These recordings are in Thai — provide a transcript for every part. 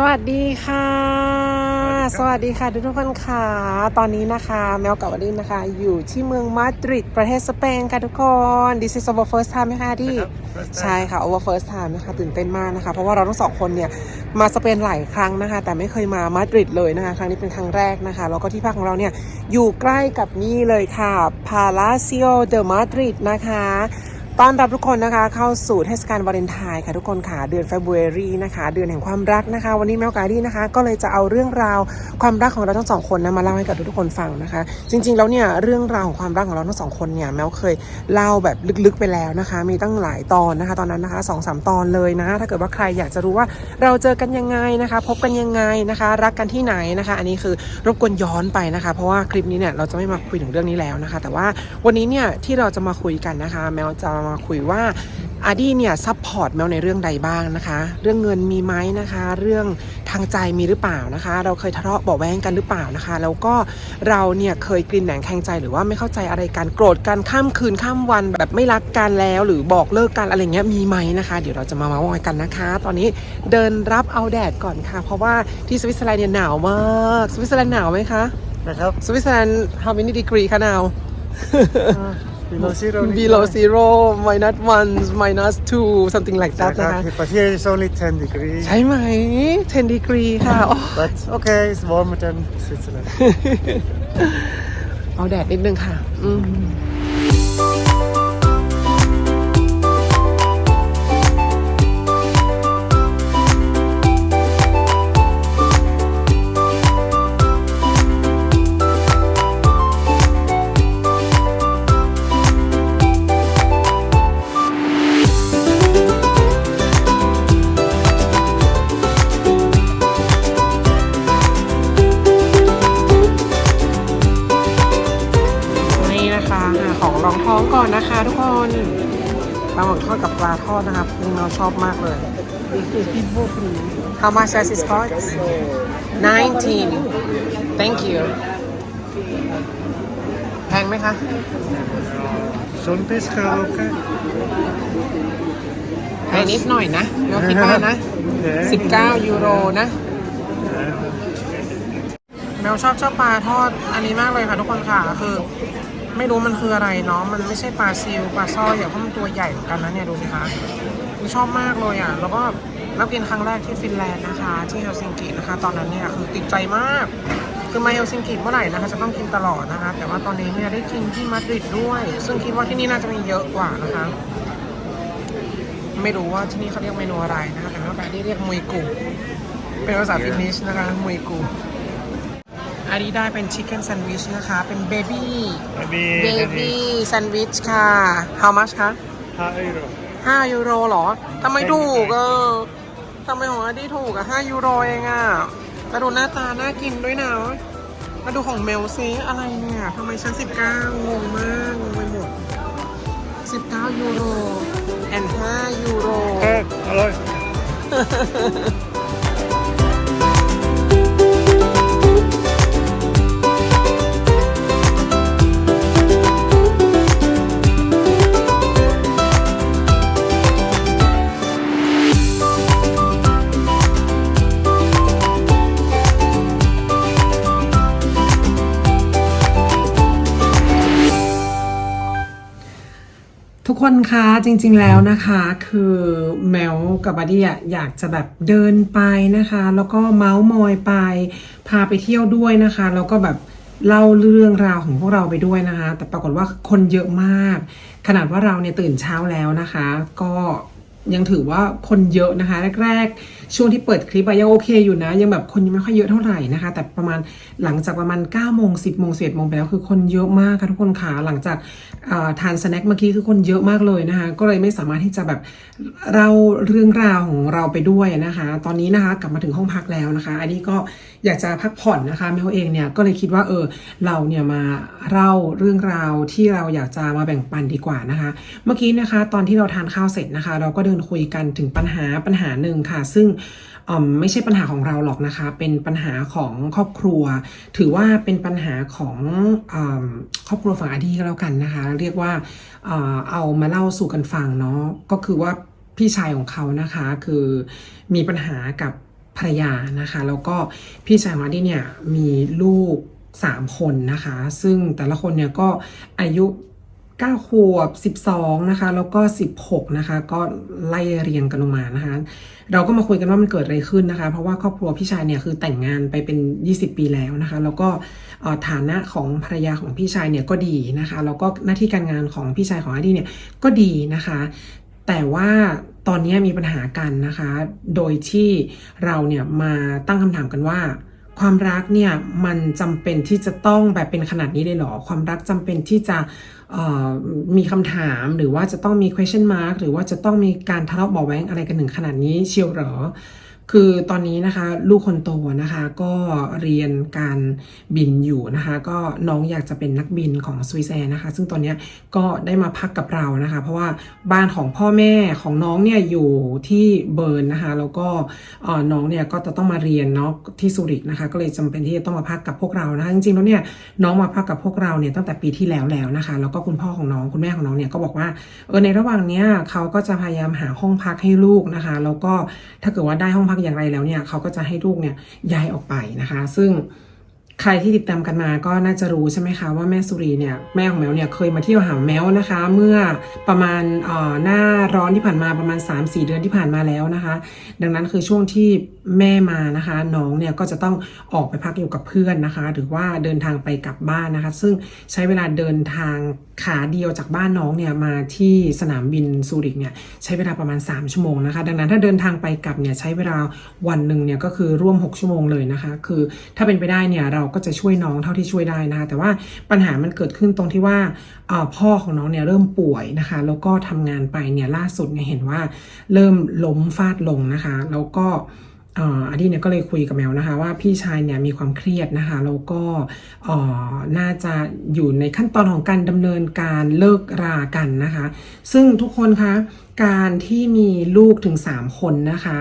สวัสดีค่ะ สวัสดีค่ะทุกทุกๆคนค่ะ ตอนนี้นะคะแมวกับวดินนะคะ อยู่ที่เมืองมาดริดประเทศสเปนค่ะทุกคน This is our first time ไหมคะที่ครับ first time ใช่ค่ะ our first time นะคะตื่นเต้นมากนะคะ เพราะว่าเราทั้งสองคนเนี่ยมาสเปนหลายครั้งนะคะ แต่ไม่เคยมามาดริดเลยนะคะ ครั้งนี้เป็นครั้งแรกนะคะ แล้วก็ที่พักของเราเนี่ยอยู่ใกล้กับนี่เลยค่ะ Palacio de Madrid นะคะ ต้อนรับทุกคนนะคะเข้าสู่เทศกาลวาเลนไทน์ค่ะทุกคนค่ะเดือนเฟบรุรีนะคะ เดือนแห่งความรักนะคะ วันนี้แมวกาดี้นะคะ ก็เลยจะเอาเรื่องราวความรักของเราทั้งสองคนนะมาเล่าให้กับทุกคนฟังนะคะ จริง ๆ แล้วเนี่ยเรื่องราวของความรักของเราทั้งสองคนเนี่ยแมวเคยเล่าแบบลึกๆไปแล้วนะคะ มีตั้งหลายตอนนะคะ ตอนนั้นนะคะสองสามตอนเลยนะ ถ้าเกิดว่าใครอยากจะรู้ว่าเราเจอกันยังไงนะคะ พบกันยังไงนะคะ รักกันที่ไหนนะคะ อันนี้คือรบกวนย้อนไปนะคะ เพราะว่าคลิปนี้เนี่ยเราจะไม่มาคุยถึงเรื่องนี้แล้วนะคะ แต่ว่าวันนี้เนี่ยที่เราจะมาคุยกันนะคะ แมวจะมาคุยว่าอาดี้เนี่ยซัพพอร์ตแมวในเรื่องใดบ้างนะคะ เรื่องเงินมีไหมนะคะ เรื่องทางใจมีหรือเปล่านะคะ เราเคยทะเลาะเบาะแว้งกันหรือเปล่านะคะ แล้วก็เราเนี่ยเคยกลิ่นแหนงแข่งใจหรือว่าไม่เข้าใจอะไรกันโกรธกันข้ามคืนข้ามวันแบบไม่รักกันแล้ว หรือบอกเลิกกันอะไรเงี้ยมีไหมนะคะ เดี๋ยวเราจะมาเมาส์มอยกันนะคะ ตอนนี้เดินรับเอาแดดก่อนค่ะ เพราะว่าที่สวิตเซอร์แลนด์เนี่ยหนาวมากสวิตเซอร์แลนด์หนาวไหมคะนะครับสวิตเซอร์แลนด์ how many degree คะหนาว below zero below zero minus one minus two something like that นะคะ but here is only 10 degrees ใช่ไหม 10 degree ค่ะโอ้ but okay it's warmer than Switzerland เอาแดดนิดนึงค่ะ อืม ปลาทอดนะคะพวกเราชอบมากเลย How much does it cost 19 Thank you แพงไหมคะ Zo'n pesca okay แพงนิดหน่อยนะเราคิดว่านะ 19 ยูโรนะแมวชอบเจ้าปลาทอดอันนี้มากเลยค่ะทุกคนค่ะ คือ ไม่รู้มันคืออะไรเนาะมันไม่ใช่ปลาซิลปลาสร้อยอะเพราะมันตัวใหญ่เหมือนกันนะเนี่ยดูสิคะชอบมากเลยอะแล้วก็รับกินครั้งแรกที่ฟินแลนด์นะคะ ที่เฮลซิงกินะคะ ตอนนั้นเนี่ยคือติดใจมาก คือมาเฮลซิงกิเมื่อไหร่นะคะจะต้องกินตลอดนะคะ แต่ว่าตอนนี้เนี่ยได้กินที่มาดริดด้วย ซึ่งคิดว่าที่นี่น่าจะมีเยอะกว่านะคะ ไม่รู้ว่าที่นี่เขาเรียกเมนูอะไรนะคะแต่ว่าการที่เรียกมุยกูเป็นภาษาฟินิชนะคะมุยกู อันนี้ได้เป็นชิคเก้นแซนด์วิชนะคะ เป็นเบบี้ maybe เบบี้แซนด์วิชค่ะ how much คะ5 euro 5ยูโรเหรอทำไมถูกเออทำไมของอันนี้ถูกอะ5ยูโรเองอะแล้วดูหน้าตาน่ากินด้วยนะมาดูของเมลซีอะไรเนี่ยทำไมชั้น 19 งงมากงงไปหมด 19 ยูโร and 5ยูโร Eh, hallo ทุกคนคะจริงๆแล้วนะคะ คือแมวกับบัดดี้อะอยากจะแบบเดินไปนะคะ แล้วก็เมาส์มอยไป พาไปเที่ยวด้วยนะคะ แล้วก็แบบเล่าเรื่องราวของพวกเราไปด้วยนะคะ แต่ปรากฏว่าคนเยอะมาก ขนาดว่าเราเนี่ยตื่นเช้าแล้วนะคะ ก็ ยังถือว่าคนเยอะนะคะ แรก ๆ ช่วงที่เปิดคลิปอะยังโอเคอยู่นะ ยังแบบคนยังไม่ค่อยเยอะเท่าไหร่นะคะ แต่ประมาณหลังจากประมาณ9โมง10โมง11โมงไปแล้วคือคนเยอะมากค่ะทุกคนค่ะหลังจากทานสแน็คเมื่อกี้คือคนเยอะมากเลยนะคะ ก็เลยไม่สามารถที่จะแบบเล่าเรื่องราวของเราไปด้วยนะคะ ตอนนี้นะคะกลับมาถึงห้องพักแล้วนะคะ อันนี้ก็อยากจะพักผ่อนนะคะแมวเองเนี่ยก็เลยคิดว่าเออเราเนี่ยมาเล่าเรื่องราวที่เราอยากจะมาแบ่งปันดีกว่านะคะ เมื่อกี้นะคะ ตอนที่เราทานข้าวเสร็จนะคะ เราก็เดินคุยกันถึงปัญหาปัญหาหนึ่งค่ะ ซึ่งอืมไม่ใช่ปัญหาของเราหรอกนะคะ เป็นปัญหาของครอบครัว ถือว่าเป็นปัญหาของอครอบครัวฝั่งอาดีก็แล้วกันนะคะ เรียกว่าเอามาเล่าสู่กันฟังเนาะก็คือว่าพี่ชายของเขานะคะ คือมีปัญหากับ ภรรยานะคะ แล้วก็พี่ชายของอาร์ดี้เนี่ยมีลูก 3 คนนะคะ ซึ่งแต่ละคนเนี่ยก็อายุ 9 ขวบ 12 นะคะ แล้วก็ 16 นะคะ ก็ไล่เรียงกันลงมานะคะ เราก็มาคุยกันว่ามันเกิดอะไรขึ้นนะคะ เพราะว่าครอบครัวพี่ชายเนี่ยคือแต่งงานไปเป็น 20 ปีแล้วนะคะ แล้วก็ฐานะของภรรยาของพี่ชายเนี่ยก็ดีนะคะ แล้วก็หน้าที่การงานของพี่ชายของอาดีเนี่ยก็ดีนะคะ แต่ว่า ตอนนี้มีปัญหากันนะคะ โดยที่เราเนี่ยมาตั้งคำถามกันว่า ความรักเนี่ยมันจำเป็นที่จะต้องแบบเป็นขนาดนี้เลยเหรอ ความรักจำเป็นที่จะมีคำถามหรือว่าจะต้องมี question mark หรือว่าจะต้องมีการทะเลาะเบาะแว้งอะไรกันถึงขนาดนี้เชียวเหรอ คือตอนนี้นะคะ ลูกคนโตนะคะ ก็เรียนการบินอยู่นะคะ ก็น้องอยากจะเป็นนักบินของสวิสแอร์นะคะ ซึ่งตอนนี้ก็ได้มาพักกับเรานะคะ เพราะว่าบ้านของพ่อแม่ของน้องเนี่ยอยู่ที่เบิร์นนะคะ แล้วก็น้องเนี่ยก็จะต้องมาเรียนเนาะที่ซูริกนะคะ ก็เลยจำเป็นที่จะต้องมาพักกับพวกเรานะคะ จริงๆแล้วเนี่ยน้องมาพักกับพวกเราเนี่ยตั้งแต่ปีที่แล้วแล้วนะคะ แล้วก็คุณพ่อของน้องคุณแม่ของน้องเนี่ยก็บอกว่าเออในระหว่างเนี้ยเขาก็จะพยายามหาห้องพักให้ลูกนะคะ แล้วก็ถ้าเกิดว่าได้ห้องพักอย่างไรแล้วเนี่ยเขาก็จะให้ลูกเนี่ยย้ายออกไปนะคะ ซึ่ง ใครที่ติดตามกันมาก็น่าจะรู้ใช่ไหมคะว่าแม่สุรีเนี่ยแม่ของแมวเนี่ยเคยมาเที่ยวหาแมวนะคะ เมื่อประมาณเอ่อหน้าร้อนที่ผ่านมาประมาณ 3-4 เดือนที่ผ่านมาแล้วนะคะ ดังนั้นคือช่วงที่แม่มานะคะ น้องเนี่ยก็จะต้องออกไปพักอยู่กับเพื่อนนะคะ หรือว่าเดินทางไปกลับบ้านนะคะ ซึ่งใช้เวลาเดินทางขาเดียวจากบ้านน้องเนี่ยมาที่สนามบินซูริกเนี่ยใช้เวลาประมาณ 3 ชั่วโมงนะคะ ดังนั้นถ้าเดินทางไปกลับเนี่ยใช้เวลาวันหนึ่งเนี่ยก็คือร่วม 6 ชั่วโมงเลยนะคะ คือถ้าเป็นไปได้เนี่ยเราก็จะช่วยน้องเท่าที่ช่วยได้นะคะแต่ว่าปัญหามันเกิดขึ้นตรงที่ว่าพ่อของน้องเนี่ยเริ่มป่วยนะคะ แล้วก็ทำงานไปเนี่ยล่าสุดเนี่ยเห็นว่าเริ่มล้มฟาดลงนะคะ แล้วก็อ่ออดีเนี่ยก็เลยคุยกับแมวนะคะ ว่าพี่ชายเนี่ยมีความเครียดนะคะแล้วก็อ่อน่าจะอยู่ในขั้นตอนของการดำเนินการเลิกรากันนะคะ ซึ่งทุกคนคะการที่มีลูกถึง 3 คนนะคะ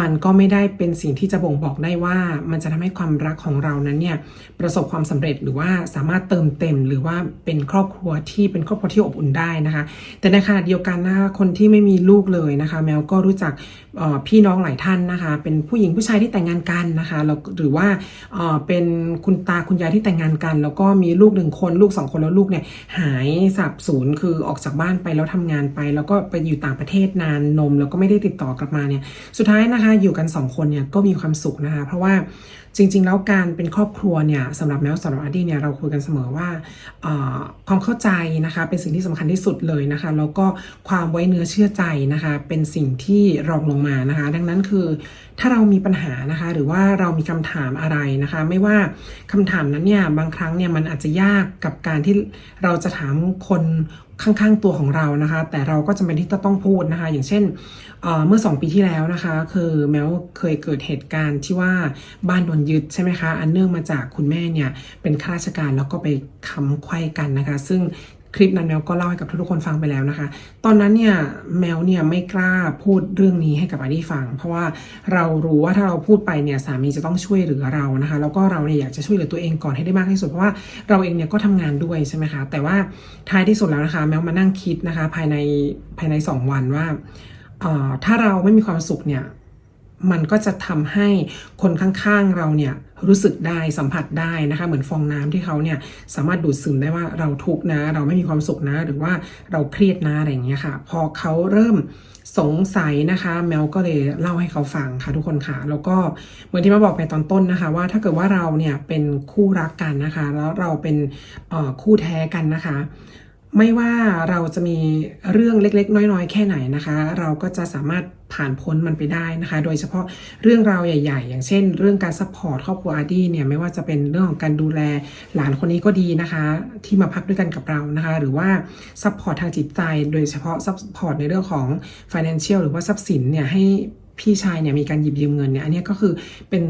มันก็ไม่ได้เป็นสิ่งที่จะบ่งบอกได้ว่า มันจะทำให้ความรักของเรานั้นเนี่ยประสบความสำเร็จหรือว่าสามารถเติมเต็ม หรือว่าเป็นครอบครัวที่เป็นครอบครัวที่อบอุ่นได้นะคะ แต่ในขณะเดียวกันนะคะคนที่ไม่มีลูกเลยนะคะ แมวก็รู้จักพี่น้องหลายท่านนะคะ เป็นผู้หญิงผู้ชายที่แต่งงานกันนะคะแล้วหรือว่าเป็นคุณตาคุณยายที่แต่งงานกัน แล้วก็มีลูกหนึ่งคนลูกสองคนแล้วลูกเนี่ยหายสับสูญคือออกจากบ้านไปแล้วทำงานไป แล้วก็ไปอยู่ต่างประเทศนานนม แล้วก็ไม่ได้ติดต่อกลับมาเนี่ยสุดท้ายนะคะอยู่กันสองคนเนี่ยก็มีความสุขนะคะเพราะว่าจริง ๆ แล้วการเป็นครอบครัวเนี่ยสำหรับแมวสำหรับอาร์ดี้เนี่ยเราคุยกันเสมอว่าความเข้าใจนะคะเป็นสิ่งที่สำคัญที่สุดเลยนะคะแล้วก็ความไว้เนื้อเชื่อใจนะคะเป็นสิ่งที่รองลงมานะคะ ดังนั้นคือถ้าเรามีปัญหานะคะหรือว่าเรามีคำถามอะไรนะคะ ไม่ว่าคำถามนั้นเนี่ยบางครั้งเนี่ยมันอาจจะยากกับการที่เราจะถามคนข้างๆตัวของเรานะคะ แต่เราก็จำเป็นที่จะต้องพูดนะคะ อย่างเช่นเเมื่อ 2 ปีที่แล้วนะคะ คือแมวเคยเกิดเหตุการณ์ที่ว่าบ้านโดนยึดใช่ไหมคะ อันเนื่องมาจากคุณแม่เนี่ยเป็นข้าราชการแล้วก็ไปค้ำไขว้กันนะคะ ซึ่ง คลิปนั้นแมวก็เล่าให้กับทุกๆคนฟังไปแล้วนะคะ ตอนนั้นเนี่ยแมวเนี่ยไม่กล้าพูดเรื่องนี้ให้กับอดี้ฟัง เพราะว่าเรารู้ว่าถ้าเราพูดไปเนี่ยสามีจะต้องช่วยเหลือเรานะคะ แล้วก็เราเนี่ยอยากจะช่วยเหลือตัวเองก่อนให้ได้มากที่สุดเพราะว่าเราเองเนี่ยก็ทำงานด้วยใช่ไหมคะแต่ว่าท้ายที่สุดแล้วนะคะ แมวมานั่งคิดนะคะ ภายในภายใน 2 วันว่าถ้าเราไม่มีความสุขเนี่ย มันก็จะทำให้คนข้างๆเราเนี่ยรู้สึกได้สัมผัสได้นะคะเหมือนฟองน้ำที่เขาเนี่ยสามารถดูดซึมได้ว่าเราทุกข์นะ เราไม่มีความสุขนะ หรือว่าเราเครียดนะอะไรอย่างเงี้ยค่ะ พอเขาเริ่มสงสัยนะคะ แมวก็เลยเล่าให้เขาฟังค่ะทุกคนค่ะ แล้วก็เหมือนที่มาบอกไปตอนต้นนะคะ ว่าถ้าเกิดว่าเราเนี่ยเป็นคู่รักกันนะคะ แล้วเราเป็นคู่แท้กันนะคะ ไม่ว่าเราจะมีเรื่องเล็ก ๆ น้อย ๆ แค่ไหนนะคะ เราก็จะสามารถผ่านพ้นมันไปได้นะคะ โดยเฉพาะเรื่องราวใหญ่ ๆ อย่างเช่น เรื่องการซัพพอร์ตครอบครัวอาร์ดี้เนี่ยไม่ว่าจะเป็นเรื่องของการดูแลหลานคนนี้ก็ดีนะคะ ที่มาพักด้วยกันกับเรานะคะ หรือว่าซัพพอร์ตทางจิตใจ โดยเฉพาะซัพพอร์ตในเรื่องของ financial หรือว่าทรัพย์สินเนี่ยให้ พี่ชายเนี่ยมีการหยิบยืมเงินเนี่ยอันนี้ก็คือเป็น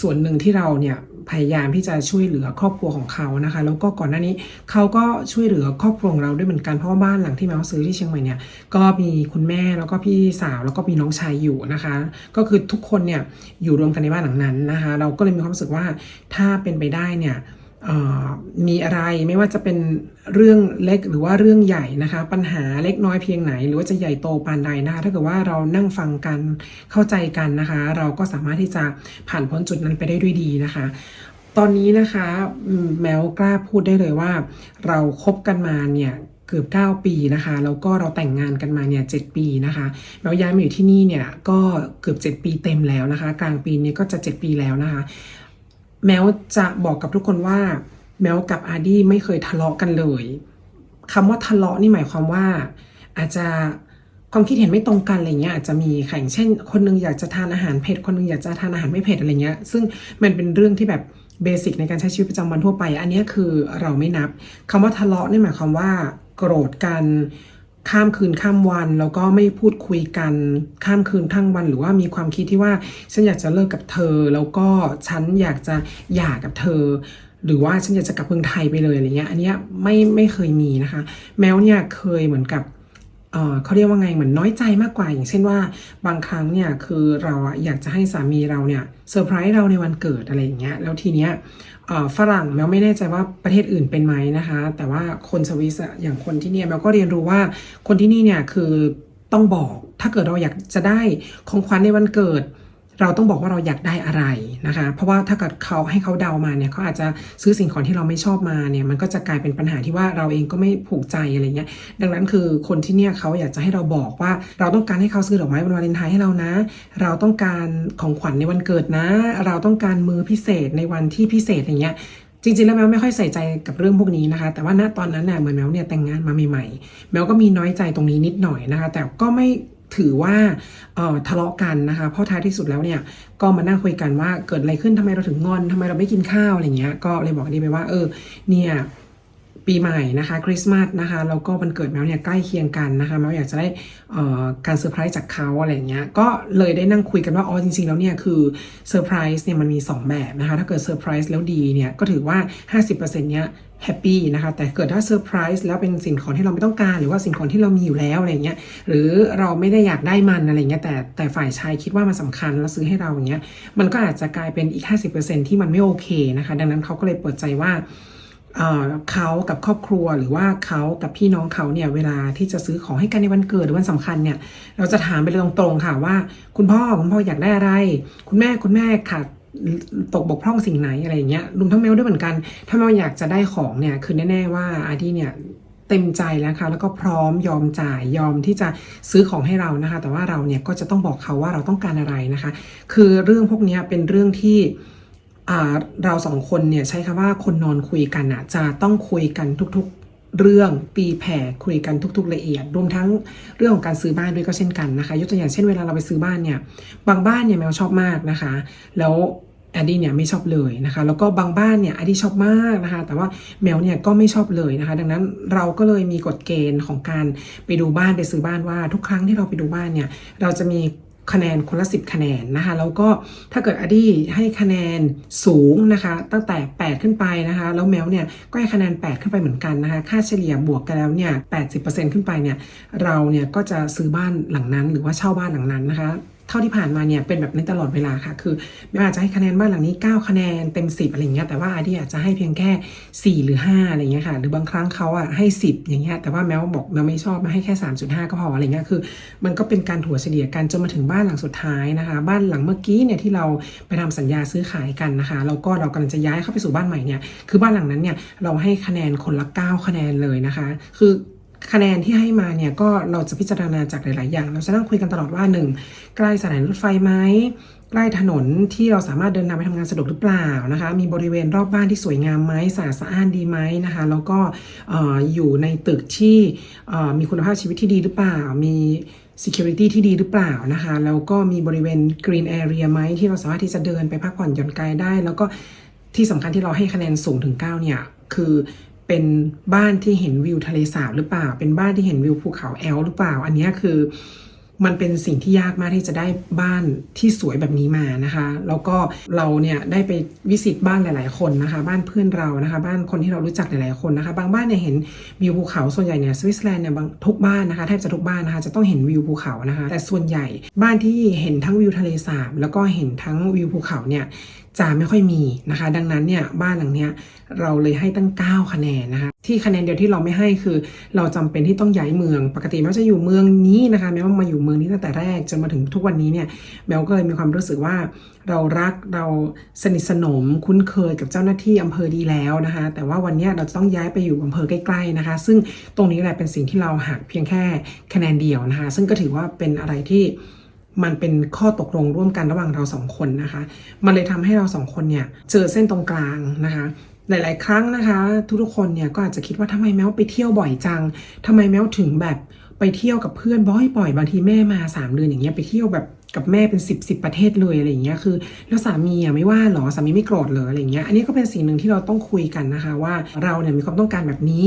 ส่วนหนึ่งที่เราเนี่ยพยายามที่จะช่วยเหลือครอบครัวของเขานะคะ แล้วก็ก่อนหน้านี้เขาก็ช่วยเหลือครอบครัวของเราด้วยเหมือนกันเพราะว่าบ้านหลังที่แมวซื้อที่เชียงใหม่เนี่ยก็มีคุณแม่แล้วก็พี่สาวแล้วก็มีน้องชายอยู่นะคะ ก็คือทุกคนเนี่ยอยู่รวมกันในบ้านหลังนั้นนะคะ เราก็เลยมีความรู้สึกว่าถ้าเป็นไปได้เนี่ย มีอะไรไม่ว่าจะเป็นเรื่องเล็กหรือว่าเรื่องใหญ่นะคะ ปัญหาเล็กน้อยเพียงไหน หรือว่าจะใหญ่โตปานใดนะคะถ้าเกิดว่าเรานั่งฟังกันเข้าใจกันนะคะ เราก็สามารถที่จะผ่านพ้นจุดนั้นไปได้ด้วยดีนะคะ ตอนนี้นะคะแมวกล้าพูดได้เลยว่า เราคบกันมาเนี่ยเกือบ 9 ปีนะคะ แล้วก็เราแต่งงานกันมาเนี่ยเปีนะคะแมวย้ายมาอยู่ที่นี่เนี่ยก็เกือบ 7 ปีเต็มแล้วนะคะ กลางปีนี้ก็จะ 7 ปีแล้วนะคะ แมวจะบอกกับทุกคนว่า แมวกับอาร์ดี้ไม่เคยทะเลาะกันเลยคำว่าทะเลาะนี่หมายความว่า อาจจะความคิดเห็นไม่ตรงกันอะไรเงี้ยอาจจะมีค่ะอย่างเช่น คนหนึงอยากจะทานอาหารเผ็ดคนหนึงอยากจะทานอาหารไม่เผ็ดอะไรเงี้ยซึ่งมันเป็นเรื่องที่แบบเบสิกในการใช้ชีวิตประจำวันทั่วไป อันนี้คือเราไม่นับคำว่าทะเลาะนี่หมายความว่า โกรธกัน ข้ามคืนข้ามวันแล้วก็ไม่พูดคุยกันข้ามคืนทั้งวัน หรือว่ามีความคิดที่ว่าฉันอยากจะเลิกกับเธอ แล้วก็ฉันอยากจะหย่ากับเธอ หรือว่าฉันอยากจะกลับเมืองไทยไปเลยอะไรเงี้ยอันเนี้ยไม่ไม่เคยมีนะคะ แม้วเนี่ยเคยเหมือนกับ เขาเรียกว่าไงเหมือนน้อยใจมากกว่า อย่างเช่นว่าบางครั้งเนี่ยคือเราอะอยากจะให้สามีเราเนี่ยเซอร์ไพรส์เราในวันเกิดอะไรอย่างเงี้ยแล้วทีเนี้ยฝรั่งแมวไม่แน่ใจว่าประเทศอื่นเป็นไหมนะคะ แต่ว่าคนสวิสอะอย่างคนที่เนี่ยแมวก็เรียนรู้ว่าคนที่นี่เนี่ยคือต้องบอกถ้าเกิดเราอยากจะได้ของขวัญในวันเกิด เราต้องบอกว่าเราอยากได้อะไรนะคะ เพราะว่าถ้าเกิดเขาให้เขาเดามาเนี่ยเขาอาจจะซื้อสิ่งของที่เราไม่ชอบมาเนี่ยมันก็จะกลายเป็นปัญหาที่ว่าเราเองก็ไม่ผูกใจอะไรเงี้ยดังนั้นคือคนที่เนี่ยเขาอยากจะให้เราบอกว่า เราต้องการให้เขาซื้อดอกไม้วันวาเลนไทน์ให้เรานะ เราต้องการของขวัญในวันเกิดนะ เราต้องการมือพิเศษในวันที่พิเศษอย่างเงี้ยจริงๆ แล้วแมวไม่ค่อยใส่ใจกับเรื่องพวกนี้นะคะ แต่ว่าณตอนนั้นเนี่ยเหมือนแมวเนี่ยแต่งงานมาใหม่ๆ แมวก็มีน้อยใจตรงนี้นิดหน่อยนะคะ แต่ก็ไม่ ถือว่าทะเลาะกันนะคะเพราะท้ายที่สุดแล้วเนี่ยก็มานั่งคุยกันว่าเกิดอะไรขึ้นทำไมเราถึงงอนทำไมเราไม่กินข้าวอะไรเงี้ยก็เลยบอกดีไปว่าเออเนี่ย ปีใหม่นะคะคริสต์มาสนะคะแล้วก็วันเกิดแมวเนี่ยใกล้เคียงกันนะคะแมวอยากจะได้การเซอร์ไพรส์จากเขาอะไรเงี้ยก็เลยได้นั่งคุยกันว่าอ๋อจริงๆแล้วเนี่ยคือเซอร์ไพรส์เนี่ยมันมี 2 แบบนะคะถ้าเกิดเซอร์ไพรส์แล้วดีเนี่ยก็ถือว่า 50%เนี้ยแฮปปี้นะคะแต่เกิดถ้าเซอร์ไพรส์แล้วเป็นสิ่งของที่เราไม่ต้องการ หรือว่าสิ่งของที่เรามีอยู่แล้วอะไรเงี้ยหรือเราไม่ได้อยากได้มันอะไรเงี้ยแต่แต่ฝ่ายชายคิดว่ามันสำคัญแล้วซื้อให้เราอย่างเงี้ยมันก็อาจจะกลายเป็นอีก 50%ที่มันไม่โอเคนะคะดังนั้นเขาก็เลยเปิดใจว่า เขากับครอบครัวหรือว่าเขากับพี่น้องเขาเนี่ยเวลาที่จะซื้อของให้กันในวันเกิดหรือวันสำคัญเนี่ยเราจะถามไปเลยตรงๆค่ะว่า คุณพ่อคุณพ่ออยากได้อะไร คุณแม่คุณแม่ขาดตกบกพร่องสิ่งไหนอะไรอย่างเงี้ยรวมทั้งแมวด้วยเหมือนกัน ถ้าแมวอยากจะได้ของเนี่ยคือแน่ๆว่าอาร์ดี้เนี่ยเต็มใจแล้วค่ะแล้วก็พร้อมยอมจ่ายยอมที่จะซื้อของให้เรานะคะ แต่ว่าเราเนี่ยก็จะต้องบอกเขาว่าเราต้องการอะไรนะคะ คือเรื่องพวกนี้เป็นเรื่องที่ เราสองคนเนี่ยใช้คำว่าคนนอนคุยกันอะจะต้องคุยกันทุกๆเรื่องตีแผ่คุยกันทุก ๆ ละเอียด รวมทั้งเรื่องของการซื้อบ้านด้วยก็เช่นกันนะคะ ยกตัวอย่างเช่นเวลาเราไปซื้อบ้านเนี่ย บางบ้านเนี่ยแมวชอบมากนะคะ แล้วแอดดี้เนี่ยไม่ชอบเลยนะคะ แล้วก็บางบ้านเนี่ยแอดดี้ชอบมากนะคะ แต่ว่าแมวเนี่ยก็ไม่ชอบเลยนะคะ ดังนั้นเราก็เลยมีกฎเกณฑ์ของการไปดูบ้านไปซื้อบ้านว่าทุกครั้งที่เราไปดูบ้านเนี่ย เราจะมี คะแนนคนละ 10 คะแนนนะคะ แล้วก็ถ้าเกิดอดี้ให้คะแนนสูงนะคะ ตั้งแต่ 8 ขึ้นไปนะคะ แล้วแมวเนี่ยก็ให้คะแนน 8 ขึ้นไปเหมือนกันนะคะ ค่าเฉลี่ยบวกกันแล้วเนี่ย 80%ขึ้นไปเนี่ย เราเนี่ยก็จะซื้อบ้านหลังนั้น หรือว่าเช่าบ้านหลังนั้นนะคะ เท่าที่ผ่านมาเนี่ยเป็นแบบนี้ตลอดเวลาค่ะ คือไม่ว่าจะให้คะแนนบ้านหลังนี้ 9 คะแนนเต็ม 10 อะไรเงี้ยแต่ว่าอาร์ดี้อาจจะให้เพียงแค่ 4 หรือ 5 อะไรเงี้ยค่ะ หรือบางครั้งเขาอะให้ 10 อย่างเงี้ยแต่ว่าแมวบอกแมวไม่ชอบมาให้แค่ 3.5 ก็พออะไรเงี้ยคือ มันก็เป็นการถั่วเฉลี่ยกันจนมาถึงบ้านหลังสุดท้ายนะคะ บ้านหลังเมื่อกี้เนี่ยที่เราไปทำสัญญาซื้อขายกันนะคะแล้วก็เรากำลังจะย้ายเข้าไปสู่บ้านใหม่เนี่ยคือบ้านหลังนั้นเนี่ยเราให้คะแนนคนละ 9 คะแนนเลยนะคะ คือ คะแนนที่ให้มาเนี่ยก็เราจะพิจารณาจากหลาย ๆ อย่าง เราจะนั่งคุยกันตลอดว่า 1. ใกล้สถานีรถไฟไหมใกล้ถนนที่เราสามารถเดินทางไปทำงานสะดวกหรือเปล่านะคะ มีบริเวณรอบบ้านที่สวยงามไหมสะอาดสะอ้านดีไหมนะคะ แล้วก็เอ่อยู่ในตึกที่มีคุณภาพชีวิตที่ดีหรือเปล่า มี security ที่ดีหรือเปล่านะคะ แล้วก็มีบริเวณ green area ไหมที่เราสามารถที่จะเดินไปพักผ่อนหย่อนกายได้ แล้วก็ที่สำคัญที่เราให้คะแนนสูงถึง 9 เนี่ย คือ เป็นบ้านที่เห็นวิวทะเลสาบหรือเปล่า เป็นบ้านที่เห็นวิวภูเขาแอลหรือเปล่า อันนี้คือมันเป็นสิ่งที่ยากมากที่จะได้บ้านที่สวยแบบนี้มานะคะ แล้วก็เราเนี่ยได้ไปวิสิตบ้านหลาย ๆ คนนะคะ บ้านเพื่อนเรานะคะ บ้านคนที่เรารู้จักหลาย ๆ คนนะคะ บางบ้านเนี่ยเห็นวิวภูเขาส่วนใหญ่เนี่ยสวิตเซอร์แลนด์เนี่ยบางทุกบ้านนะคะแทบจะทุกบ้านนะคะจะต้องเห็นวิวภูเขานะคะ แต่ส่วนใหญ่บ้านที่เห็นทั้งวิวทะเลสาบแล้วก็เห็นทั้งวิวภูเขาเนี่ย จะไม่ค่อยมีนะคะ ดังนั้นเนี่ยบ้านหลังเนี้ยเราเลยให้ตั้ง 9 คะแนนนะคะ ที่คะแนนเดียวที่เราไม่ให้คือ เราจำเป็นที่ต้องย้ายเมือง ปกติแม้ว่าจะอยู่เมืองนี้นะคะแม้ว่ามาอยู่เมืองนี้ตั้งแต่แรกจนมาถึงทุกวันนี้เนี่ยแมวก็เลยมีความรู้สึกว่าเรารักเราสนิทสนมคุ้นเคยกับเจ้าหน้าที่อำเภอดีแล้วนะคะ แต่ว่าวันเนี้ยเราจะต้องย้ายไปอยู่อำเภอใกล้ๆนะคะ ซึ่งตรงนี้แหละเป็นสิ่งที่เราหักเพียงแค่คะแนนเดียวนะคะ ซึ่งก็ถือว่าเป็นอะไรที่ มันเป็นข้อตกลงร่วมกันระหว่างเราสองคนนะคะ มันเลยทำให้เราสองคนเนี่ยเจอเส้นตรงกลางนะคะ หลาย ๆ ครั้งนะคะ ทุกๆคนเนี่ยก็อาจจะคิดว่าทำไมแมวไปเที่ยวบ่อยจังทำไมแมวถึงแบบไปเที่ยวกับเพื่อนบ่อยๆบางทีแม่มาสามเดือนอย่างเงี้ยไปเที่ยวแบบกับแม่เป็น10บสประเทศเลยอะไรอย่างเงี้ยคือ แล้วสามีอะไม่ว่าหรอสามีไม่โกรธเหรออะไรอย่างเงี้ยอันนี้ก็เป็นสิ่งหนึ่งที่เราต้องคุยกันนะคะ ว่าเราเนี่ยมีความต้องการแบบนี้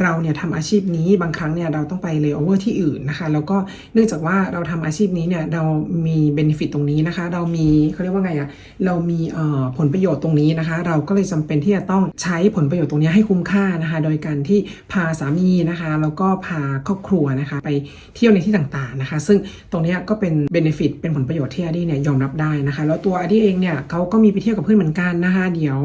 เราเนี่ยทำอาชีพนี้บางครั้งเนี่ยเราต้องไปเล y o เวอร์ที่อื่นนะคะ แล้วก็เนื่องจากว่าเราทำอาชีพนี้เนี่ยเรามีเบนฟิตตรงนี้นะคะ เรามีเขาเรียกว่าไงอะเรามีเอ่อผลประโยชน์ตรงนี้นะคะ เราก็เลยจำเป็นที่จะต้องใช้ผลประโยชน์ตรงนี้ให้คุ้มค่านะคะ โดยการที่พาสามีนะคะ แล้วก็พาครอบครัวนะคะ ไปเที่ยวในที่ต่างๆนะคะ ซึ่งตรงนี้ก็เป็นเบนฟิตเป็นผลประโยชน์ที่อาดี้เนี่ยยอมรับได้นะคะ แล้วตัวอาดี้เองเนี่ยเขาก็มีไปเที่ยวกับเพื่อนเหมือนกันนะคะ เดี๋ยว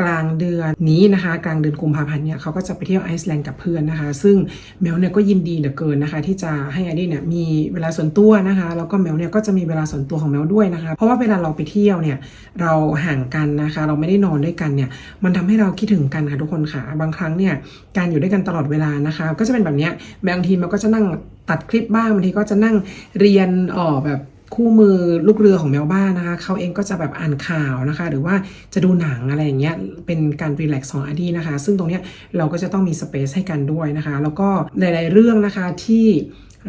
กลางเดือนนี้นะคะ กลางเดือนกุมภาพันธ์เนี่ยเขาก็จะไปเที่ยวไอซ์แลนด์กับเพื่อนนะคะ ซึ่งแมวเนี่ยก็ยินดีเหลือเกินนะคะ ที่จะให้อดี้เนี่ยมีเวลาส่วนตัวนะคะ แล้วก็แมวเนี่ยก็จะมีเวลาส่วนตัวของแมวด้วยนะคะ เพราะว่าเวลาเราไปเที่ยวเนี่ยเราห่างกันนะคะ เราไม่ได้นอนด้วยกันเนี่ยมันทำให้เราคิดถึงกันค่ะทุกคนค่ะบางครั้งเนี่ยการอยู่ด้วยกันตลอดเวลานะคะ ก็จะเป็นแบบเนี้ยบางทีมันก็จะนั่งตัดคลิปบ้างบางทีก็จะนั่งเรียนเออแบบ คู่มือลูกเรือของแมวบ้านนะคะเขาเองก็จะแบบอ่านข่าวนะคะ หรือว่าจะดูหนังอะไรอย่างเงี้ยเป็นการรีแลกซ์ของอดีนะคะ ซึ่งตรงเนี้ยเราก็จะต้องมีสเปซให้กันด้วยนะคะ แล้วก็หลาย ๆ เรื่องนะคะที่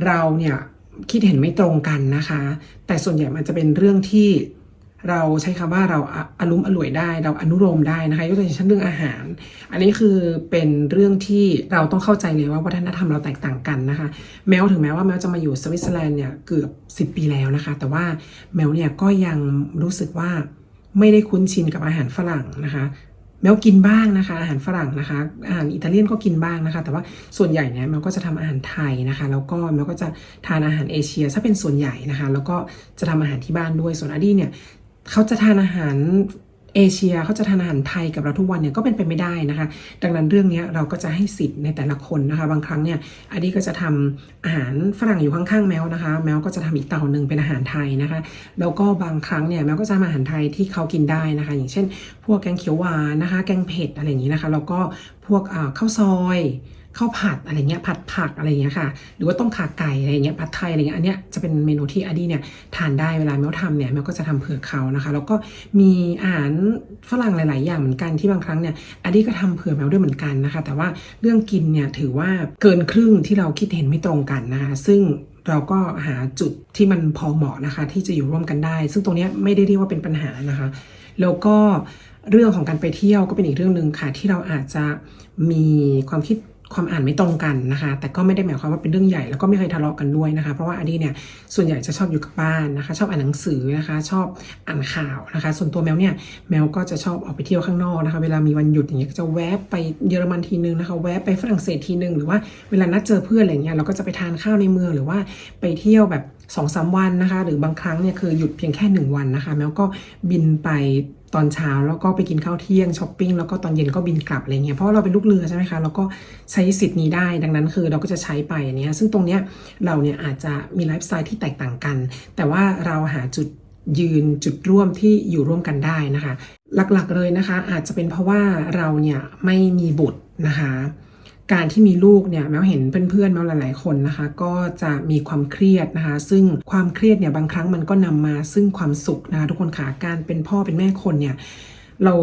เราเนี่ยคิดเห็นไม่ตรงกันนะคะ แต่ส่วนใหญ่มันจะเป็นเรื่องที่ เราใช้คำว่าเราอารมณ์อร่วยได้ เราอนุโลมได้นะคะยกตัวอย่างเช่นเรื่องอาหาร อันนี้คือเป็นเรื่องที่เราต้องเข้าใจเลยว่าวัฒนธรรมเราแตกต่างกันนะคะ แมวถึงแม้ว่าแมวจะมาอยู่สวิตเซอร์แลนด์เนี่ยเกือบ 10 ปีแล้วนะคะ แต่ว่าแมวเนี่ยก็ยังรู้สึกว่าไม่ได้คุ้นชินกับอาหารฝรั่งนะคะแมวกินบ้างนะคะอาหารฝรั่งนะคะอาหารอิตาเลียนก็กินบ้างนะคะ แต่ว่าส่วนใหญ่เนี่ยแมวก็จะทำอาหารไทยนะคะ แล้วก็แมวก็จะทานอาหารเอเชีย ถ้าเป็นส่วนใหญ่นะคะ แล้วก็จะทำอาหารที่บ้านด้วยส่วนอดี้เนี่ย เขาจะทานอาหารเอเชียเขาจะทานอาหารไทยกับเราทุกวันเนี่ยก็เป็นไปไม่ได้นะคะ ดังนั้นเรื่องนี้เราก็จะให้สิทธิ์ในแต่ละคนนะคะ บางครั้งเนี่ยอดี้ก็จะทำอาหารฝรั่งอยู่ข้างๆแมวนะคะ แมวก็จะทำอีกเตาหนึ่งเป็นอาหารไทยนะคะ แล้วก็บางครั้งเนี่ยแมวก็จะทำอาหารไทยที่เขากินได้นะคะ อย่างเช่น พวกแกงเขียวหวานนะคะ แกงเผ็ดอะไรอย่างนี้นะคะ แล้วก็พวกข้าวซอย ข้าวผัดอะไรเงี้ยผัดผักอะไรเงี้ยค่ะ หรือว่าต้มขาไก่อะไรเงี้ยผัดไทยอะไรเงี้ยอันเนี้ยจะเป็นเมนูที่อดี้เนี่ยทานได้เวลาแมวทำเนี่ยแมวก็จะทำเผื่อเขานะคะ แล้วก็มีอาหารฝรั่งหลาย ๆ อย่างเหมือนกันที่บางครั้งเนี่ยอดี้ก็ทำเผื่อแมวด้วยเหมือนกันนะคะ แต่ว่าเรื่องกินเนี่ยถือว่าเกินครึ่งที่เราคิดเห็นไม่ตรงกันนะคะซึ่งเราก็หาจุดที่มันพอเหมาะนะคะ ที่จะอยู่ร่วมกันได้ ซึ่งตรงเนี้ยไม่ได้เรียกว่าเป็นปัญหานะคะ แล้วก็เรื่องของการไปเที่ยวก็เป็นอีกเรื่องหนึ่งค่ะ ที่เราอาจจะมีความคิด ความอ่านไม่ตรงกันนะคะ แต่ก็ไม่ได้หมายความว่าเป็นเรื่องใหญ่แล้วก็ไม่เคยทะเลาะกันด้วยนะคะ เพราะว่าอดีเนี่ยส่วนใหญ่จะชอบอยู่กับบ้านนะคะ ชอบอ่านหนังสือนะคะ ชอบอ่านข่าวนะคะ ส่วนตัวแมวเนี่ยแมวก็จะชอบออกไปเที่ยวข้างนอกนะคะ เวลามีวันหยุดอย่างเงี้ยจะแวบไปเยอรมันทีนึงนะคะ แวบไปฝรั่งเศสทีนึงหรือว่าเวลานัดเจอเพื่อนอะไรเงี้ยเราก็จะไปทานข้าวในเมืองหรือว่าไปเที่ยวแบบสองสามวันนะคะ หรือบางครั้งเนี่ยคือหยุดเพียงแค่หนึ่งวันนะคะแมวก็บินไป ตอนเช้าแล้วก็ไปกินข้าวเที่ยงช้อปปิ้งแล้วก็ตอนเย็นก็บินกลับอะไรเงี้ยเพราะาเราเป็นลูกเรือใช่ไหมคะเราก็ใช้สิทธิ์นี้ได้ดังนั้นคือเราก็จะใช้ไปอันนี้ซึ่งตรงเนี้ยเราเนี่ยอาจจะมีไลฟ์สไตล์ที่แตกต่างกัน แต่ว่าเราหาจุดยืนจุดร่วมที่อยู่ร่วมกันได้นะคะ หลักๆเลยนะคะ อาจจะเป็นเพราะว่าเราเนี่ยไม่มีบุตรนะคะ การที่มีลูกเนี่ยแมวเห็นเพื่อนๆแมวหลายๆคนนะคะ ก็จะมีความเครียดนะคะ ซึ่งความเครียดเนี่ยบางครั้งมันก็นำมาซึ่งความสุขนะคะทุกคนค่ะการเป็นพ่อเป็นแม่คนเนี่ยเรา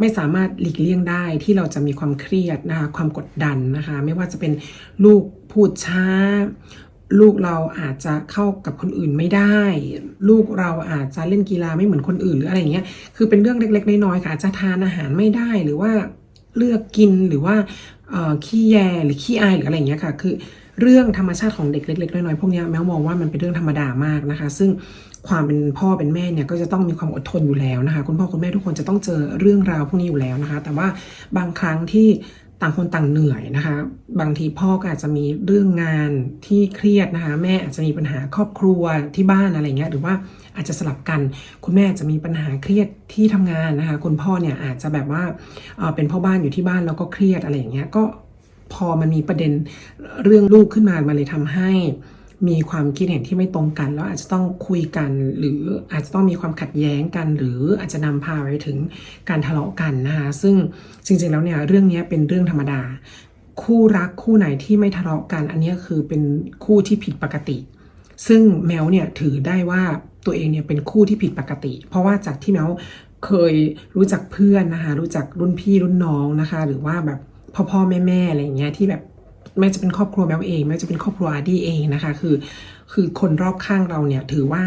ไม่สามารถหลีกเลี่ยงได้ที่เราจะมีความเครียดนะคะความกดดันนะคะ ไม่ว่าจะเป็นลูกพูดช้า ลูกเราอาจจะเข้ากับคนอื่นไม่ได้ ลูกเราอาจจะเล่นกีฬาไม่เหมือนคนอื่นหรืออะไรเงี้ยคือเป็นเรื่องเล็กๆน้อยๆค่ะอาจจะทานอาหารไม่ได้หรือว่าเลือกกินหรือว่า ขี้แยหรือขี้อายหรืออะไรเงี้ยค่ะ คือเรื่องธรรมชาติของเด็กเล็กๆน้อยๆพวกนี้แมวมองว่ามันเป็นเรื่องธรรมดามากนะคะ ซึ่งความเป็นพ่อเป็นแม่เนี่ยก็จะต้องมีความอดทนอยู่แล้วนะคะ คุณพ่อคุณแม่ทุกคนจะต้องเจอเรื่องราวพวกนี้อยู่แล้วนะคะ แต่ว่าบางครั้งที่ ต่างคนต่างเหนื่อยนะคะ บางทีพ่อก็อาจจะมีเรื่องงานที่เครียดนะคะ แม่อาจจะมีปัญหาครอบครัวที่บ้านอะไรเงี้ยหรือว่าอาจจะสลับกัน คุณแม่อาจจะมีปัญหาเครียดที่ทำงานนะคะ คุณพ่อเนี่ยอาจจะแบบว่าเป็นพ่อบ้านอยู่ที่บ้านแล้วก็เครียดอะไรอย่างเงี้ยก็พอมันมีประเด็นเรื่องลูกขึ้นมา มันเลยทำให้ มีความคิดเห็นที่ไม่ตรงกัน แล้วอาจจะต้องคุยกัน หรืออาจจะต้องมีความขัดแย้งกัน หรืออาจจะนำพาไปถึงการทะเลาะกันนะคะซึ่งจริงๆแล้วเนี่ยเรื่องนี้เป็นเรื่องธรรมดา คู่รักคู่ไหนที่ไม่ทะเลาะกัน อันนี้คือเป็นคู่ที่ผิดปกติ ซึ่งแมวเนี่ยถือได้ว่าตัวเองเนี่ยเป็นคู่ที่ผิดปกติ เพราะว่าจากที่แมวเคยรู้จักเพื่อนนะคะรู้จักรุ่นพี่รุ่นน้องนะคะ หรือว่าแบบพ่อพ่อแม่แม่อะไรเงี้ยที่แบบ แม้จะเป็นครอบครัวแมวเองแม้จะเป็นครอบครัวอาร์ดี้เองนะคะ คือ คือคนรอบข้างเราเนี่ยถือว่า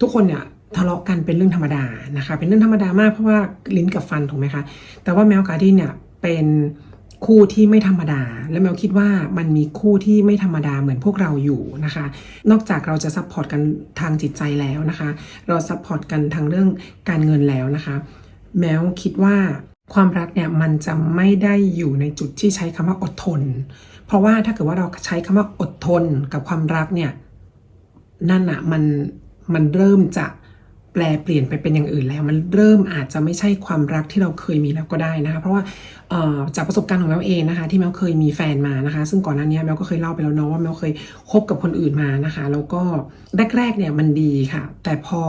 ทุกคนเนี่ยทะเลาะกันเป็นเรื่องธรรมดานะคะ เป็นเรื่องธรรมดามากเพราะว่าลิ้นกับฟันถูกไหมคะ แต่ว่าแมวการ์ดี้เนี่ยเป็นคู่ที่ไม่ธรรมดา และแมวคิดว่ามันมีคู่ที่ไม่ธรรมดาเหมือนพวกเราอยู่นะคะ นอกจากเราจะซัพพอร์ตกันทางจิตใจแล้วนะคะ เราซัพพอร์ตกันทางเรื่องการเงินแล้วนะคะ แมวคิดว่าความรักเนี่ยมันจะไม่ได้อยู่ในจุดที่ใช้คำว่าอดทน ราะว่าถ้าเกิดว่าเราใช้คำว่าอดทนกับความรักเนี่ยนั่นอะมันมันเริ่มจะแปลเปลี่ยนไปเป็นอย่างอื่นแล้ว มันเริ่มอาจจะไม่ใช่ความรักที่เราเคยมีแล้วก็ได้นะคะ เพราะว่าจากประสบการณ์ของแมวเองนะคะ ที่แมวเคยมีแฟนมานะคะ ซึ่งก่อนหน้านี้แมวก็เคยเล่าไปแล้วเนาะว่าแมวเคยคบกับคนอื่นมานะคะ แล้วก็แรกๆเนี่ยมันดีค่ะ แต่พอ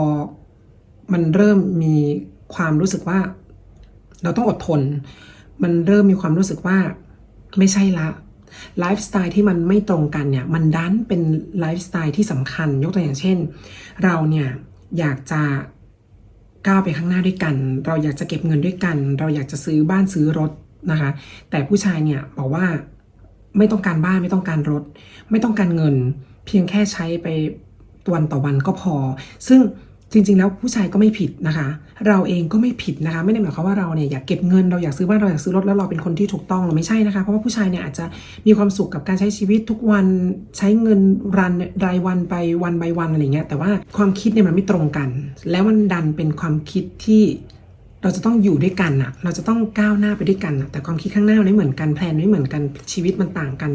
มันเริ่มมีความรู้สึกว่า เราต้องอดทน มันเริ่มมีความรู้สึกว่าไม่ใช่ละ ไลฟ์สไตล์ที่มันไม่ตรงกันเนี่ยมันดันเป็นไลฟ์สไตล์ที่สำคัญ ยกตัวอย่างเช่น เราเนี่ยอยากจะก้าวไปข้างหน้าด้วยกัน เราอยากจะเก็บเงินด้วยกัน เราอยากจะซื้อบ้านซื้อรถนะคะ แต่ผู้ชายเนี่ยบอกว่าไม่ต้องการบ้านไม่ต้องการรถ ไม่ต้องการเงิน เพียงแค่ใช้ไปวันต่อวันก็พอ ซึ่ง จริง ๆ แล้วผู้ชายก็ไม่ผิดนะคะ เราเองก็ไม่ผิดนะคะ ไม่ได้หมายความว่าเราเนี่ยอยากเก็บเงินเราอยากซื้อบ้านเราอยากซื้อรถแล้วเราเป็นคนที่ถูกต้องเราไม่ใช่นะคะ เพราะว่าผู้ชายเนี่ยอาจจะมีความสุขกับการใช้ชีวิตทุกวันใช้เงินรันรายวันไปวันไปวันอะไรเงี้ยแต่ว่าความคิดเนี่ยมันไม่ตรงกัน แล้วมันดันเป็นความคิดที่ เราจะต้องอยู่ด้วยกันอะเราจะต้องก้าวหน้าไปด้วยกันอะแต่ความคิดข้างหน้าไม่เหมือนกันแพลนไม่เหมือนกันชีวิตมันต่างกัน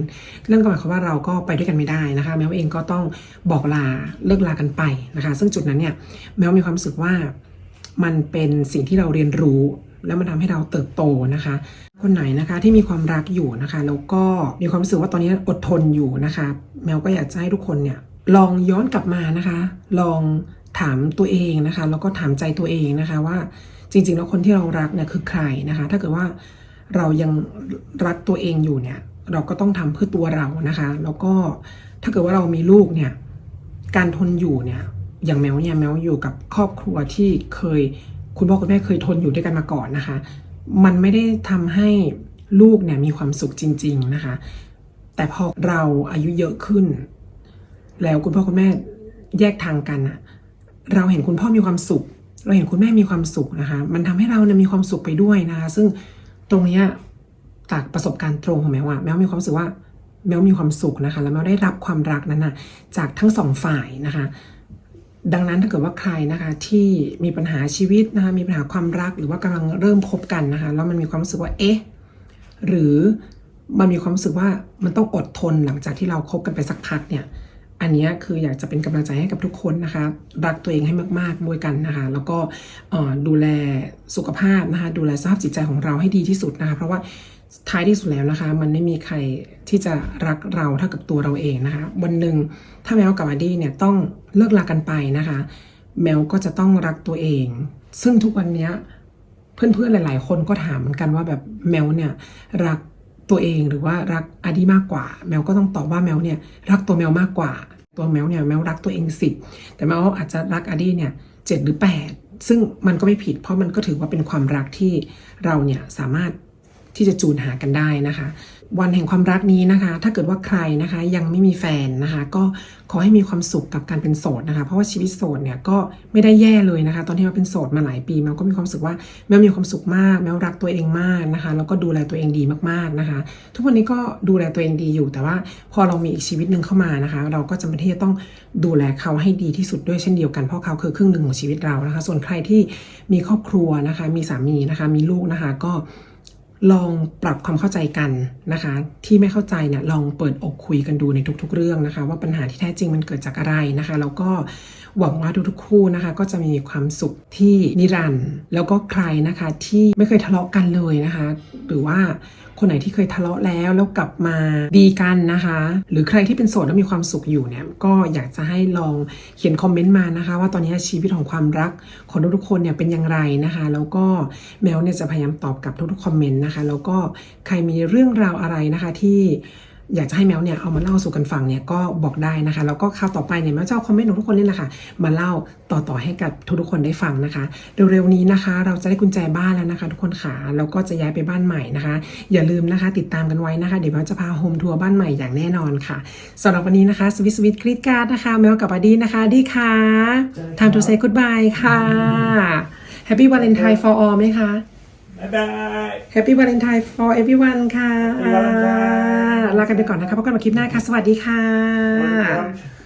นั่นก็หมายความว่าเราก็ไปด้วยกันไม่ได้นะคะ แมวเองก็ต้องบอกลาเลิกลากันไปนะคะ ซึ่งจุดนั้นเนี่ยแมวมีความรู้สึกว่ามันเป็นสิ่งที่เราเรียนรู้แล้วมันทำให้เราเติบโตนะคะ คนไหนนะคะที่มีความรักอยู่นะคะแล้วก็มีความรู้สึกว่าตอนนี้อดทนอยู่นะคะ แมวก็อยากจะให้ทุกคนเนี่ยลองย้อนกลับมานะคะ ลอง ถามตัวเองนะคะ แล้วก็ถามใจตัวเองนะคะว่าจริง ๆ แล้วคนที่เรารักเนี่ยคือใครนะคะ ถ้าเกิดว่าเรายังรักตัวเองอยู่เนี่ย เราก็ต้องทำเพื่อตัวเรานะคะ แล้วก็ถ้าเกิดว่าเรามีลูกเนี่ยการทนอยู่เนี่ยอย่างแมวเนี่ยแมวอยู่กับครอบครัวที่เคยคุณพ่อคุณแม่เคยทนอยู่ด้วยกันมาก่อนนะคะ มันไม่ได้ทำให้ลูกเนี่ยมีความสุขจริง ๆนะคะ แต่พอเราอายุเยอะขึ้น แล้วคุณพ่อคุณแม่แยกทางกันอะ เราเห็นคุณพ่อมีความสุข เราเห็นคุณแม่มีความสุขนะคะ มันทำให้เราเนี่ยมีความสุขไปด้วยนะคะ ซึ่งตรงนี้จากประสบการณ์ตรงของแมวอะแมวมีความรู้สึกว่าแมวมีความสุขนะคะ แล้วแมวได้รับความรักนั้นนะจากทั้งสองฝ่ายนะคะ ดังนั้นถ้าเกิดว่าใครนะคะที่มีปัญหาชีวิตนะคะมีปัญหาความรักหรือว่ากำลังเริ่มคบกันนะคะแล้วมันมีความรู้สึกว่าเอ๊ะหรือมันมีความรู้สึกว่ามันต้องอดทนหลังจากที่เราคบกันไปสักพักเนี่ย อันนี้คืออยากจะเป็นกำลังใจให้กับทุกคนนะคะ รักตัวเองให้มากๆด้วยกันนะคะ แล้วก็ดูแลสุขภาพนะคะ ดูแลสภาพจิตใจของเราให้ดีที่สุดนะคะ เพราะว่าท้ายที่สุดแล้วนะคะ มันไม่มีใครที่จะรักเราเท่ากับตัวเราเองนะคะ วันหนึ่งถ้าแมวกับอดีเนี่ยต้องเลิกลากันไปนะคะ แมวก็จะต้องรักตัวเอง ซึ่งทุกวันนี้เพื่อนๆหลาย ๆ คนก็ถามเหมือนกันว่าแบบแมวเนี่ยรัก ตัวเองหรือว่ารักอาดีมากกว่า แมวก็ต้องตอบว่าแมวเนี่ยรักตัวแมวมากกว่า ตัวแมวเนี่ยแมวรักตัวเองสิบแต่แมวอาจจะรักอาดีเนี่ยเจ็ดหรือแปดซึ่งมันก็ไม่ผิด เพราะมันก็ถือว่าเป็นความรักที่เราเนี่ยสามารถ ที่จะจูนหากันได้นะคะ วันแห่งความรักนี้นะคะ ถ้าเกิดว่าใครนะคะยังไม่มีแฟนนะคะ ก็ขอให้มีความสุขกับการเป็นโสดนะคะ เพราะว่าชีวิตโสดเนี่ยก็ไม่ได้แย่เลยนะคะ ตอนที่เราเป็นโสดมาหลายปีแมวก็มีความรู้สึกว่าแมวมีความสุขมากแมวรักตัวเองมากนะคะแล้วก็ดูแลตัวเองดีมากๆนะคะ ทุกวันนี้ก็ดูแลตัวเองดีอยู่ แต่ว่าพอเรามีอีกชีวิตหนึ่งเข้ามานะคะ เราก็จำเป็นที่จะต้องดูแลเขาให้ดีที่สุดด้วยเช่นเดียวกันเพราะเขาคือครึ่งหนึ่งของชีวิตเรานะคะ ส่วนใครที่มีครอบครัวนะคะ มีสามีนะคะ มีลูกนะคะก็ ลองปรับความเข้าใจกันนะคะ ที่ไม่เข้าใจเนี่ยลองเปิดอกคุยกันดูในทุก ๆ เรื่องนะคะ ว่าปัญหาที่แท้จริงมันเกิดจากอะไรนะคะ แล้วก็หวังว่าทุกๆคู่นะคะ ก็จะมีความสุขที่นิรันดร์แล้วก็ใครนะคะที่ไม่เคยทะเลาะกันเลยนะคะ หรือว่า คนไหนที่เคยทะเลาะแล้วแล้วกลับมาดีกันนะคะ หรือใครที่เป็นโสดแล้วมีความสุขอยู่เนี่ยก็อยากจะให้ลองเขียนคอมเมนต์มานะคะ ว่าตอนนี้ชีวิตของความรักของทุกๆคนเนี่ยเป็นอย่างไรนะคะ แล้วก็แมวเนี่ยจะพยายามตอบกับทุกๆคอมเมนต์นะคะ แล้วก็ใครมีเรื่องราวอะไรนะคะที่ อยากจะให้แมวเนี่ยเอามาเล่าสู่กันฟังเนี่ยก็บอกได้นะคะแล้วก็คราวต่อไปเนี่ยแมวจะเอาคอมเมนต์ของทุกคนนี่แหละค่ะมาเล่าต่อๆให้กับทุกๆคนได้ฟังนะคะ เร็วๆนี้นะคะ เราจะได้กุญแจบ้านแล้วนะคะ ทุกคนค่ะแล้วก็จะย้ายไปบ้านใหม่นะคะ อย่าลืมนะคะ ติดตามกันไว้นะคะ เดี๋ยวแมวจะพาโฮมทัวร์บ้านใหม่อย่างแน่นอนค่ะสำหรับวันนี้นะคะสวิสวิตคลิกการ์ดนะคะแมวกับอดีนะคะดีค่ะ time to say goodbye ค่ะ Happy Valentine for all ไหมคะ Bye bye. Happy Valentine for everyone ค่ะ Happy Valentine ลากันไปก่อนนะคะพบกันใหม่คลิปหน้าค่ะ สวัสดีค่ะ Welcome.